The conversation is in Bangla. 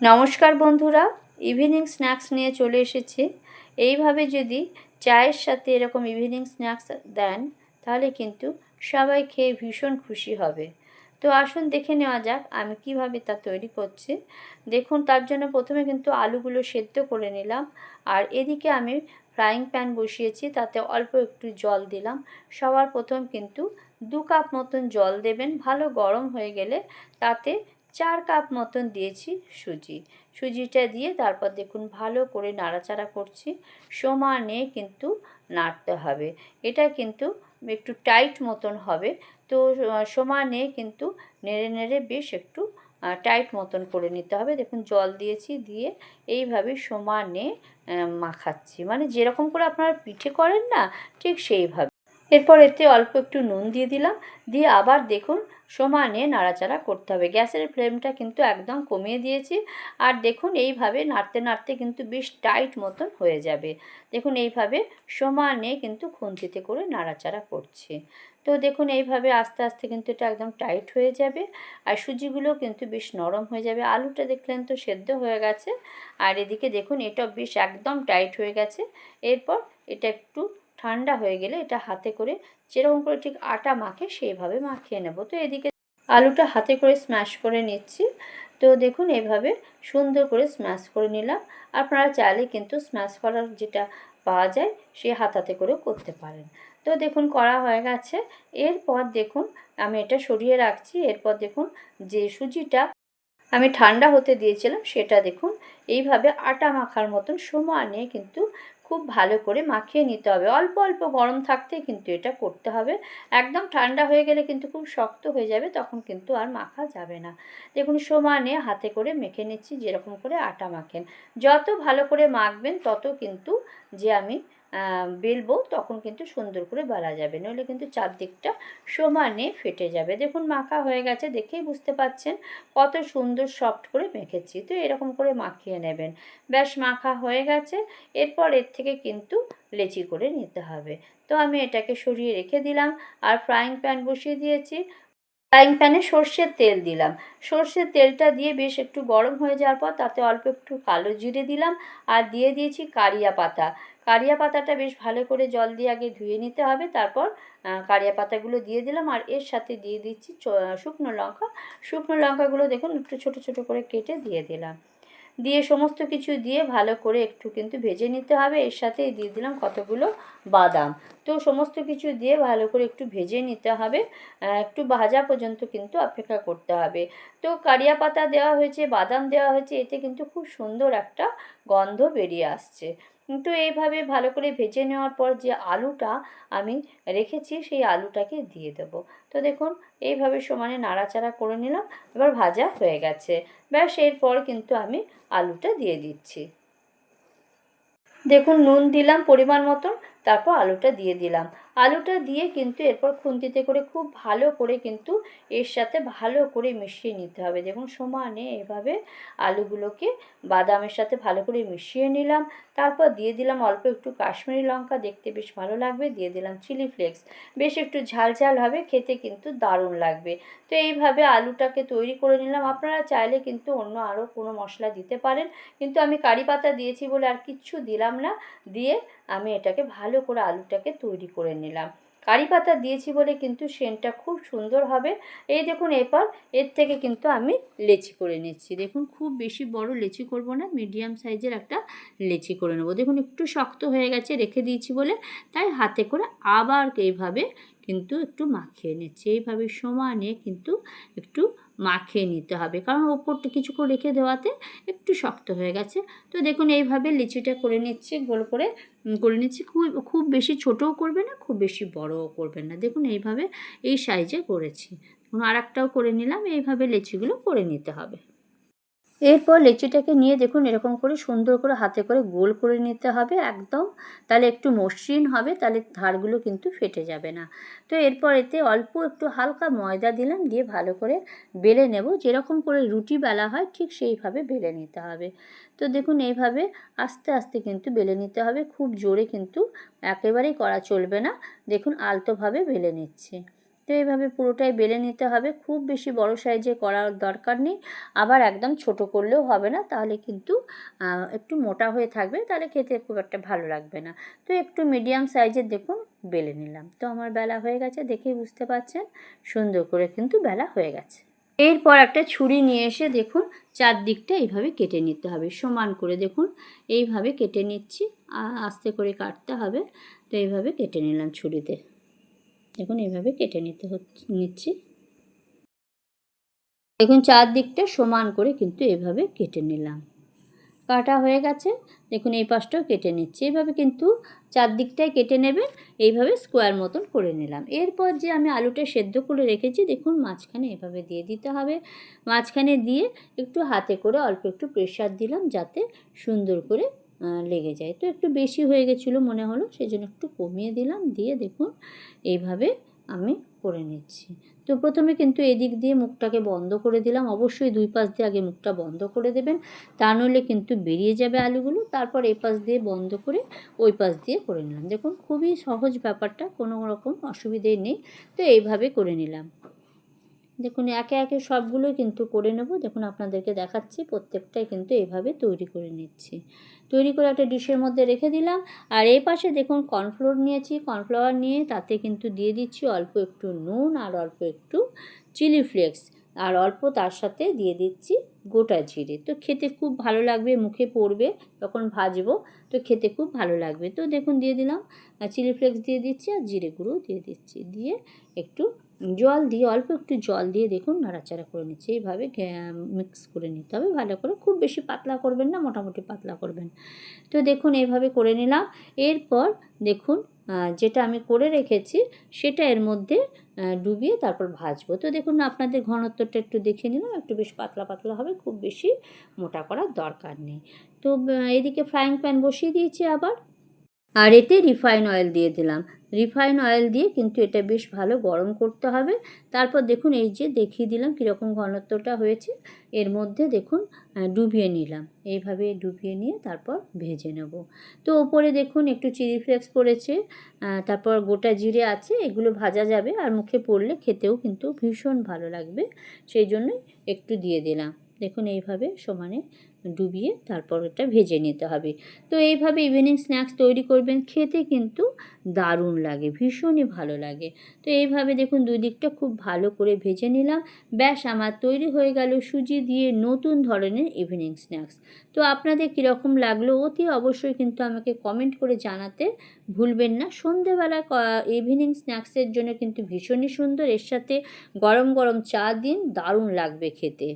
নমস্কার বন্ধুরা ইভিনিং স্ন্যাক্স নিয়ে চলে এসেছি। এইভাবে যদি চায়ের সাথে এরকম ইভিনিং স্ন্যাক্স দেন, তাহলে কিন্তু সবাই খেয়ে ভীষণ খুশি হবে। তো আসুন দেখে নেওয়া যাক আমি কীভাবে তা তৈরি করছি। দেখুন, তার জন্য প্রথমে কিন্তু আলুগুলো সেদ্ধ করে নিলাম। আর এদিকে আমি ফ্রাইং প্যান বসিয়েছি, তাতে অল্প একটু জল দিলাম। সবার প্রথম কিন্তু দু কাপ মতন জল দেবেন, ভালো গরম হয়ে গেলে তাতে চার কাপ মতন দিয়েছি সুজি। সুজিটা দিয়ে তারপর দেখুন ভালো করে নাড়াচাড়া করছি। সমানে কিন্তু নাড়তে হবে। এটা কিন্তু একটু টাইট মতন হবে। তো সমানে কিন্তু নেড়ে নেড়ে বেশ একটু টাইট মতন করে নিতে হবে। দেখুন জল দিয়েছি দিয়ে এইভাবে সমানে মাখাচ্ছি। মানে যেরকম করে আপনারা পিঠে করেন না, ঠিক সেইভাবে। এরপর এতে অল্প একটু নুন দিয়ে দিলাম। দিয়ে আবার দেখুন সমানে নাড়াচাড়া করতে হবে। গ্যাসের ফ্লেমটা কিন্তু একদম কমিয়ে দিয়েছি। আর দেখুন, এইভাবে নাড়তে নাড়তে কিন্তু বেশ টাইট মতন হয়ে যাবে। দেখুন, এইভাবে সমানে কিন্তু খুন্তিতে করে নাড়াচাড়া করছি। তো দেখুন, এইভাবে আস্তে আস্তে কিন্তু এটা একদম টাইট হয়ে যাবে। আর সুজিগুলো কিন্তু বেশ নরম হয়ে যাবে। আলুটা দেখলেন তো সেদ্ধ হয়ে গেছে। আর এদিকে দেখুন এটা বেশ একদম টাইট হয়ে গেছে। এরপর এটা একটু ঠান্ডা হয়ে গেলে এটা হাতে করে যেরকম করে ঠিক আটা মাখে সেইভাবে মাখিয়ে নেব। তো এদিকে আলুটা হাতে করে স্ম্যাশ করে নিচ্ছি। তো দেখুন এভাবে সুন্দর করে স্ম্যাশ করে নিলাম। আপনারা চাইলে কিন্তু স্ম্যাশ করার যেটা পাওয়া যায় সে হাতাতে করেও করতে পারেন। তো দেখুন করা হয়ে গেছে। এরপর দেখুন আমি এটা সরিয়ে রাখছি। এরপর দেখুন যে সুজিটা আমি ঠান্ডা হতে দিয়েছিলাম সেটা দেখুন এইভাবে আটা মাখার মতন সময় নিয়ে কিন্তু খুব ভালো করে মাখিয়ে নিতে হবে। অল্প অল্প গরম থাকতে কিন্তু এটা করতে হবে। একদম ঠান্ডা হয়ে গেলে কিন্তু খুব শক্ত হয়ে যাবে, তখন কিন্তু আর মাখা যাবে না। দেখুন, সমানে হাতে করে মেখে নিচ্ছি, যেরকম করে আটা মাখেন। যত ভালো করে মাখবেন, তত কিন্তু যে আমি বেলবো, তখন কিন্তু সুন্দর করে বেলা যাবে। নইলে কিন্তু চারদিকটা সমানে ফেটে যাবে। দেখুন, মাখা হয়ে গেছে দেখেই বুঝতে পাচ্ছেন কত সুন্দর সফট করে মেখেছি। তো এরকম করে মাখিয়ে নেবেন। ব্যাস, মাখা হয়ে গেছে। এরপর এর থেকে কিন্তু লেচি করে নিতে হবে। তো আমি এটাকে সরিয়ে রেখে দিলাম। আর ফ্রাইং প্যান বসিয়ে দিয়েছি। ফ্রাইং প্যানে সর্ষের তেল দিলাম। সর্ষের তেলটা দিয়ে বেশ একটু গরম হয়ে যাওয়ার পর তাতে অল্প একটু কালো জিরে দিলাম আর দিয়ে দিয়েছি কারিয়া পাতা। কারিয়া পাতাটা বেশ ভালো করে জল দিয়ে আগে ধুয়ে নিতে হবে, তারপর কারিয়া পাতাগুলো দিয়ে দিলাম আর এর সাথে দিয়ে দিচ্ছি শুকনো লঙ্কা। শুকনো লঙ্কাগুলো দেখুন একটু ছোট ছোট করে কেটে দিয়ে দিলাম। দিয়ে সমস্ত কিছু দিয়ে ভালো করে একটু কিন্তু ভেজে নিতে হবে। এর সাথে দিয়ে দিলাম কতগুলো বাদাম। তো সমস্ত কিছু দিয়ে ভালো করে একটু ভেজে নিতে হবে। একটু ভাজা পর্যন্ত কিন্তু অপেক্ষা করতে হবে। তো কারিয়া পাতা দেওয়া হয়েছে, বাদাম দেওয়া হয়েছে, এতে কিন্তু খুব সুন্দর একটা গন্ধ বেরিয়ে আসছে। তো এইভাবে ভালো করে ভেজে নেওয়ার পর যে আলুটা আমি রেখেছি, সেই আলুটাকে দিয়ে দেব। তো দেখুন এইভাবে সমানে নাড়াচাড়া করে নিলাম, এবার ভাজা হয়ে গেছে। ব্যাস, এরপর কিন্তু আমি আলুটা দিয়ে দিচ্ছি। দেখুন, নুন দিলাম পরিমাণ মতন, তারপর আলুটা দিয়ে দিলাম। আলুটা দিয়ে কিন্তু এরপর খুন্তিতে করে খুব ভালো করে কিন্তু এর সাথে ভালো করে মিশিয়ে নিতে হবে। দেখুন সমানে এভাবে আলুগুলোকে বাদামের সাথে ভালো করে মিশিয়ে নিলাম। তারপর দিয়ে দিলাম অল্প একটু কাশ্মীরি লঙ্কা, দেখতে বেশ ভালো লাগবে। দিয়ে দিলাম চিলি ফ্লেক্স। বেশ একটু ঝাল ঝাল হবে, খেতে কিন্তু দারুণ লাগবে। তো এইভাবে আলুটাকে তৈরি করে নিলাম। আপনারা চাইলে কিন্তু অন্য আরও কোনো মশলা দিতে পারেন। কিন্তু আমি কারি পাতা দিয়েছি বলে আর কিচ্ছু দিলাম না। দিয়ে আমি এটাকে ভালো করে আলুটাকে তৈরি করে নিলাম। কারি পাতা দিয়েছি বলে কিন্তু সেন্টটা খুব সুন্দর হবে। এই দেখুন এরপর, এর থেকে কিন্তু আমি লেচি করে নিচ্ছি। দেখুন, খুব বেশি বড় লেচি করব না, মিডিয়াম সাইজের একটা লেচি করে নেব। দেখুন, একটু শক্ত হয়ে গেছে, রেখে দিয়েছি বলে, তাই হাতে করে আবার এইভাবে কিন্তু একটু মাখিয়ে নিচ্ছি। এইভাবে সমানে কিন্তু একটু মাখিয়ে নিতে হবে। কারণ ওপরটা কিছু করে রেখে দেওয়াতে একটু শক্ত হয়ে গেছে। তো দেখুন, এইভাবে লিচিটা করে নিচ্ছি, গোল করে করে নিচ্ছি। খুব খুব বেশি ছোটও করবে না, খুব বেশি বড়ও করবেন না। দেখুন, এইভাবে এই সাইজে করেছি। আর একটাও করে নিলাম। এইভাবে লিচিগুলো করে নিতে হবে। এরপর লেচিটাকে নিয়ে দেখুন এরকম করে সুন্দর করে হাতে করে গোল করে নিতে হবে একদম। তাহলে একটু মসৃণ হবে, তাহলে ধারগুলো কিন্তু ফেটে যাবে না। তো এরপর এতে অল্প একটু হালকা ময়দা দিলাম, দিয়ে ভালো করে বেলে নেব। যেরকম করে রুটি বেলা হয়, ঠিক সেইভাবে বেলে নিতে হবে। তো দেখুন এইভাবে আস্তে আস্তে কিন্তু বেলে নিতে হবে। খুব জোরে কিন্তু একেবারেই করা চলবে না। দেখুন আলতোভাবে বেলে নিচ্ছি। তো এইভাবে পুরোটাই বেলে নিতে হবে। খুব বেশি বড় সাইজে করার দরকার নেই। আবার একদম ছোট করলেও হবে না। তাহলে কিন্তু একটু মোটা হয়ে থাকবে। তাহলে খেতে খুব একটা ভালো লাগবে না। তো একটু মিডিয়াম সাইজের দেখুন, বেলে নিলাম। তো আমার বেলা হয়ে গেছে দেখেই বুঝতে পারছেন। সুন্দর করে কিন্তু বেলা হয়ে গেছে। এরপর একটা ছুরি নিয়ে এসে দেখুন, চারদিকটা এইভাবে কেটে নিতে হবে। সমান করে দেখুন, এইভাবে কেটে নিচ্ছি। আস্তে করে কাটতে হবে। তো এইভাবে কেটে নিলাম ছুরিতে। দেখুন, এভাবে কেটে নিতে হচ্ছে নিচ্ছি। দেখুন, চারদিকটা সমান করে কিন্তু এভাবে কেটে নিলাম। কাটা হয়ে গেছে। দেখুন, এই পাশটাও কেটে নিচ্ছি। এইভাবে কিন্তু চারদিকটাই কেটে নেবেন, এইভাবে স্কোয়ার মতন করে নিলাম। এরপর যে আমি আলুটা সেদ্ধ করে রেখেছি, দেখুন, মাঝখানে এভাবে দিয়ে দিতে হবে। মাঝখানে দিয়ে একটু হাতে করে অল্প একটু প্রেশার দিলাম, যাতে সুন্দর করে লেগে যায়। তো একটু বেশি হয়ে গেছিল মনে হলো সেই জন্য একটু কমিয়ে দিলাম। দিয়ে দেখুন, এইভাবে আমি করে নিচ্ছি। তো প্রথমে কিন্তু এদিক দিয়ে মুখটাকে বন্ধ করে দিলাম। অবশ্যই দুই পাশ দিয়ে আগে মুখটা বন্ধ করে দেবেন। তা নইলে কিন্তু বেরিয়ে যাবে আলুগুলো। তারপর এই পাশ দিয়ে বন্ধ করে ওই পাশ দিয়ে করে নিলাম। দেখুন, খুবই সহজ ব্যাপারটা, কোনো রকম অসুবিধে নেই। তো এইভাবে করে নিলাম। দেখুন, একে একে সবগুলোই কিন্তু করে নেব। দেখুন, আপনাদেরকে দেখাচ্ছি, প্রত্যেকটাই কিন্তু এইভাবে তৈরি করে নিচ্ছি। তৈরি করে একটা ডিশের মধ্যে রেখে দিলাম। আর এই পাশে দেখুন, কর্নফ্লোর নিয়েছি। কর্নফ্লাওয়ার নিয়ে তাতে কিন্তু দিয়ে দিচ্ছি অল্প একটু নুন আর অল্প একটু চিলি ফ্লেক্স। আর অল্প তার সাথে দিয়ে দিচ্ছি গোটা জিরে। তো খেতে খুব ভালো লাগবে, মুখে পড়বে, তখন ভাজবো, তো খেতে খুব ভালো লাগবে। তো দেখুন, দিয়ে দিলাম। চিলি ফ্লেক্স দিয়ে দিচ্ছি আর জিরে গুঁড়ো দিয়ে দিচ্ছি। দিয়ে একটু জল দিয়ে, অল্প একটু জল দিয়ে দেখুন নাড়াচাড়া করে নিচ্ছি। এইভাবে মিক্স করে নিতে হবে। ভালো করে খুব বেশি পাতলা করবেন না, মোটামুটি পাতলা করবেন। তো দেখুন এইভাবে করে নিলাম। এরপর দেখুন যেটা আমি করে রেখেছি সেটা এর মধ্যে ডুবিয়ে তারপর ভাজবো। তো দেখুন আপনাদের ঘনত্বটা একটু দেখে নিলাম। একটু বেশ পাতলা পাতলা হবে, খুব বেশি মোটা করার দরকার নেই। তো এদিকে ফ্রাইং প্যান বসিয়ে দিয়েছি আবার। আর এতে রিফাইন অয়েল দিয়ে দিলাম। রিফাইন অয়েল দিয়ে কিন্তু এটা বেশ ভালো গরম করতে হবে। তারপর দেখুন এই যে দেখিয়ে দিলাম কীরকম ঘনত্বটা হয়েছে। এর মধ্যে দেখুন ডুবিয়ে নিলাম। এইভাবে ডুবিয়ে নিয়ে তারপর ভেজে নেব। তো ওপরে দেখুন একটু চিলি ফ্লেক্স পড়েছে তারপর গোটা জিরে আছে, এগুলো ভাজা যাবে। আর মুখে পড়লে খেতেও কিন্তু ভীষণ ভালো লাগবে। সেই জন্যই একটু দিয়ে দিলাম। দেখুন, এইভাবে সমানে ডুবিয়ে তারপর এটা ভেজে নিতে হবে। তো এইভাবে ইভিনিং স্ন্যাক্স তৈরি করবেন, খেতে কিন্তু দারুণ লাগে, ভীষণই ভালো লাগে। তো এইভাবে দেখুন দুই দিকটা খুব ভালো করে ভেজে নিলাম। ব্যাস, আমার তৈরি হয়ে গেল সুজি দিয়ে নতুন ধরনের ইভিনিং স্ন্যাক্স তো আপনাদের কীরকম লাগল অতি অবশ্যই কিন্তু আমাকে কমেন্ট করে জানাতে ভুলবেন না। সন্ধেবেলা ইভিনিং স্ন্যাক্সের জন্য কিন্তু ভীষণই সুন্দর। এর সাথে গরম গরম চা দিন, দারুণ লাগবে খেতে।